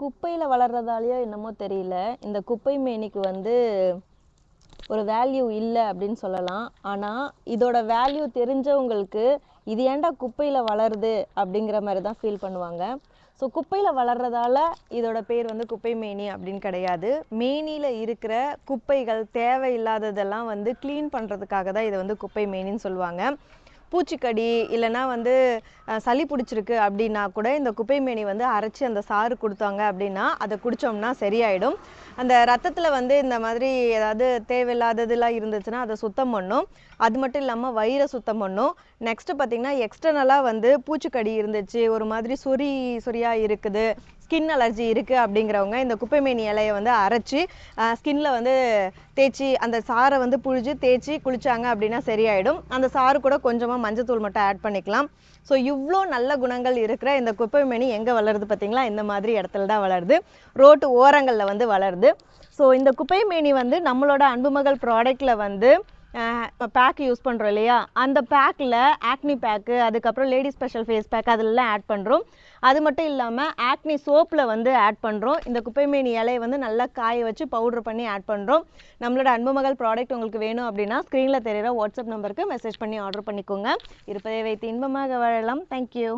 குப்பையில் வளர்றதாலையோ என்னமோ தெரியல. இந்த குப்பை மேனிக்கு வந்து ஒரு வேல்யூ இல்லை அப்படின்னு சொல்லலாம். ஆனால் இதோட வேல்யூ தெரிஞ்சவங்களுக்கு இது ஏன்டா குப்பையில் வளருது அப்படிங்கிற மாதிரி தான் ஃபீல் பண்ணுவாங்க. ஸோ குப்பையில் வளர்றதால இதோட பேர் வந்து குப்பை மேனி அப்படின்னு கிடையாது. மேனியில் இருக்கிற குப்பைகள் தேவையில்லாததெல்லாம் வந்து க்ளீன் பண்ணுறதுக்காக தான் இதை வந்து குப்பை மேனின்னு சொல்லுவாங்க. பூச்சிக்கடி இல்லைன்னா வந்து சளி பிடிச்சிருக்கு அப்படின்னா கூட இந்த குப்பைமேனி வந்து அரைச்சி அந்த சாறு கொடுத்தாங்க அப்படின்னா அதை குடித்தோம்னா சரியாயிடும். அந்த ரத்தத்தில் வந்து இந்த மாதிரி ஏதாவது தேவையில்லாததுலாம் இருந்துச்சுன்னா அதை சுத்தம் பண்ணும். அது மட்டும் இல்லாமல் வயிறை சுத்தம் பண்ணும். நெக்ஸ்ட்டு பார்த்திங்கன்னா எக்ஸ்டர்னலாக வந்து பூச்சிக்கடி இருந்துச்சு ஒரு மாதிரி சொறி சொறியாக இருக்குது ஸ்கின் அலர்ஜி இருக்குது அப்படிங்கிறவங்க இந்த குப்பைமேனி இலையை வந்து அரைச்சி ஸ்கின்ல வந்து தேய்ச்சி அந்த சாறை வந்து புழிஞ்சு தேய்ச்சி குளிச்சாங்க அப்படின்னா சரியாயிடும். அந்த சாறு கூட கொஞ்சமாக மஞ்சத்தூள் மட்டும் ஆட் பண்ணிக்கலாம். ஸோ இவ்வளோ நல்ல குணங்கள் இருக்கிற இந்த குப்பைமேனி எங்கே வளருது பார்த்தீங்களா இந்த மாதிரி இடத்துல தான் வளருது. ரோட்டு ஓரங்களில் வந்து வளருது. ஸோ இந்த குப்பைமேனி வந்து நம்மளோட அன்புமகள் ப்ராடக்ட்டில் வந்து பேக் யூஸ் பண்ணுறோம் இல்லையா? அந்த பேக்கில் ஆக்னி பேக்கு அதுக்கப்புறம் லேடி ஸ்பெஷல் ஃபேஸ் பேக் அதெல்லாம் ஆட் பண்ணுறோம் அது மட்டும் இல்லாமல் ஆக்னி சோப்பில் வந்து ஆட் பண்ணுறோம் இந்த குப்பைமேனி இலையை வந்து நல்லா காய வச்சு பவுடர் பண்ணி ஆட் பண்ணுறோம் நம்மளோட அன்புமகள் ப்ராடக்ட் உங்களுக்கு வேணும் அப்படின்னா ஸ்க்ரீனில் தெரிகிற வாட்ஸ்அப் நம்பருக்கு மெசேஜ் பண்ணி ஆர்டர் பண்ணிக்கோங்க. இருப்பதை வைத்து இன்பமாக வாழலாம். தேங்க்யூ